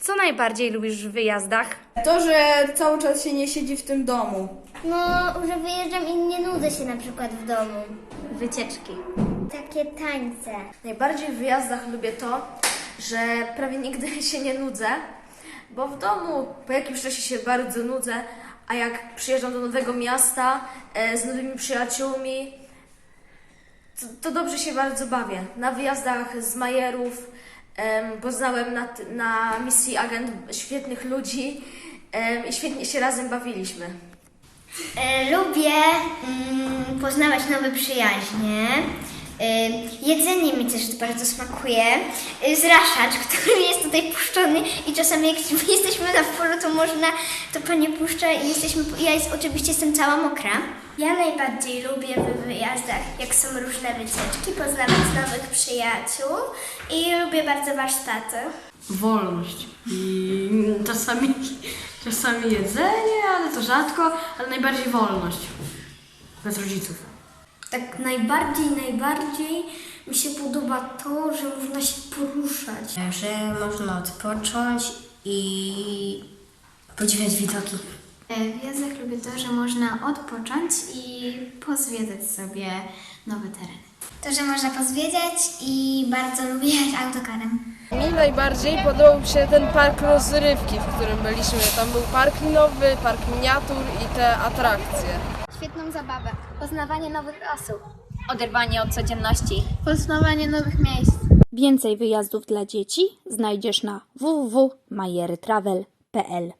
Co najbardziej lubisz w wyjazdach? To, że cały czas się nie siedzi w tym domu. No, że wyjeżdżam i nie nudzę się na przykład w domu. Wycieczki. Takie tańce. Najbardziej w wyjazdach lubię to, że prawie nigdy się nie nudzę, bo w domu po jakimś czasie się bardzo nudzę, a jak przyjeżdżam do nowego miasta e, z nowymi przyjaciółmi, to, to dobrze się bardzo bawię. Na wyjazdach z Majerów poznałem na, na misji agent świetnych ludzi i świetnie się razem bawiliśmy. E, lubię mm, poznawać nowe przyjaźnie. Jedzenie mi też bardzo smakuje. E, zraszacz, który jest tutaj puszczony i czasami jak jesteśmy na polu, to można, to pani puszcza i jesteśmy, ja jest, oczywiście jestem cała mokra. Ja najbardziej lubię w wyjazdach, jak są różne wycieczki, poznawać nowych przyjaciół i lubię bardzo warsztaty. wolność i czasami, czasami jedzenie, ale to rzadko, ale najbardziej wolność. Bez rodziców. Tak najbardziej, najbardziej mi się podoba to, że można się poruszać. że można odpocząć i podziwiać widoki. W jazdach lubię to, że można odpocząć i pozwiedzać sobie nowe tereny. To, że można pozwiedzać i bardzo lubię jechać autokarem. Mi najbardziej podobał się ten park rozrywki, w którym byliśmy. Tam był park linowy, park miniatur i te atrakcje. Świetną zabawę, poznawanie nowych osób. Oderwanie od codzienności. Poznawanie nowych miejsc. Więcej wyjazdów dla dzieci znajdziesz na www.majerytravel.pl